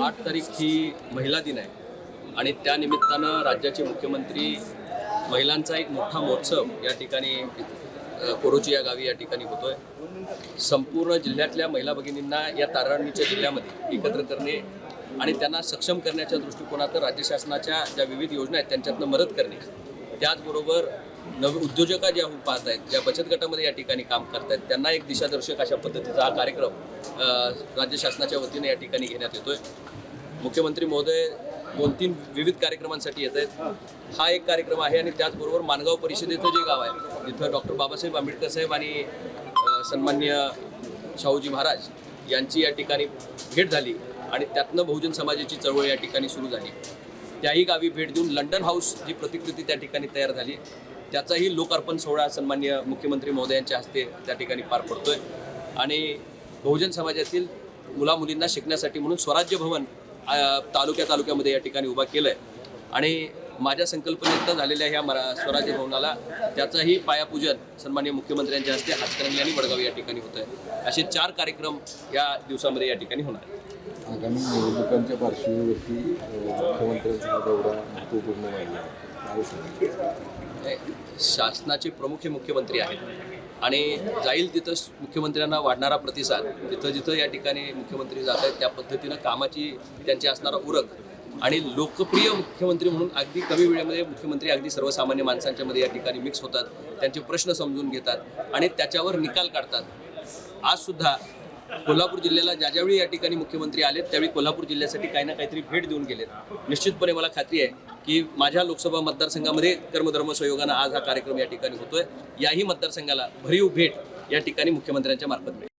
आठ तारीख ही महिला दिन आहे. आणि त्यानिमित्तानं राज्याचे मुख्यमंत्री महिलांचा एक मोठा महोत्सव या ठिकाणी कोरोची या गावी या ठिकाणी होतोय. संपूर्ण जिल्ह्यातल्या महिला भगिनींना या तारारणीच्या जिल्ह्यामध्ये एकत्र करणे आणि त्यांना सक्षम करण्याच्या दृष्टिकोनातून राज्य शासनाच्या ज्या विविध योजना आहेत त्यांच्यातनं मदत करणे. त्याचबरोबर नव उद्योजका ज्या पाहत आहेत ज्या बचत गटामध्ये या ठिकाणी काम करत आहेत त्यांना एक दिशादर्शक अशा पद्धतीचा हा कार्यक्रम राज्य शासनाच्या वतीने या ठिकाणी घेण्यात येतोय. मुख्यमंत्री महोदय दोन तीन विविध कार्यक्रमांसाठी येत आहेत. हा एक कार्यक्रम आहे आणि त्याचबरोबर माणगाव परिषदेचं जे गाव आहे तिथं डॉक्टर बाबासाहेब आंबेडकर साहेब आणि सन्मान्य शाहूजी महाराज यांची या ठिकाणी भेट झाली आणि त्यातनं बहुजन समाजाची चळवळ या ठिकाणी सुरू झाली. त्याही गावी भेट देऊन लंडन हाऊस जी प्रतिकृती त्या ठिकाणी तयार झाली त्याचाही लोकार्पण सोहळा सन्मान्य मुख्यमंत्री महोदयांच्या हस्ते त्या ठिकाणी पार पडतोय. आणि बहुजन समाजातील मुलामुलींना शिकण्यासाठी म्हणून स्वराज्य भवन तालुक्या तालुक्यामध्ये या ठिकाणी उभा केलं आहे आणि माझ्या संकल्पनेतनं झालेल्या ह्या मरा स्वराज्य भवनाला त्याचंही पायापूजन सन्मान्य मुख्यमंत्र्यांच्या हस्ते हातकरंगली आणि वडगाव या ठिकाणी होत आहे असे चार कार्यक्रम या दिवसामध्ये या ठिकाणी होणार आहेत. आगामी निवडणुकांच्या पार्श्वभूमीवरती मुख्यमंत्र्यांचा दौरा महत्त्वपूर्ण वाहिला शासनाचे प्रमुख हे मुख्यमंत्री आहेत. आणि जाईल तिथं मुख्यमंत्र्यांना वाढणारा प्रतिसाद तिथं जिथं या ठिकाणी मुख्यमंत्री जात आहेत त्या पद्धतीनं कामाची त्यांची असणारा उरक. आणि लोकप्रिय मुख्यमंत्री म्हणून अगदी कमी वेळेमध्ये मुख्यमंत्री अगदी सर्वसामान्य माणसांच्या मध्ये या ठिकाणी मिक्स होतात त्यांचे प्रश्न समजून घेतात आणि त्याच्यावर निकाल काढतात. आज सुद्धा कोल्हापूर जिल्ह्याला ज्या ज्यावेळी या ठिकाणी मुख्यमंत्री आलेत त्यावेळी कोल्हापूर जिल्ह्यासाठी काही ना काहीतरी भेट देऊन गेलेत. निश्चितपणे मला खात्री आहे की माझ्या लोकसभा मतदारसंघामध्ये कर्मधर्म सहयोगानं आज हा कार्यक्रम या ठिकाणी होतोय. याही मतदारसंघाला भरीव भेट या ठिकाणी मुख्यमंत्र्यांच्या मार्फत मिळेल.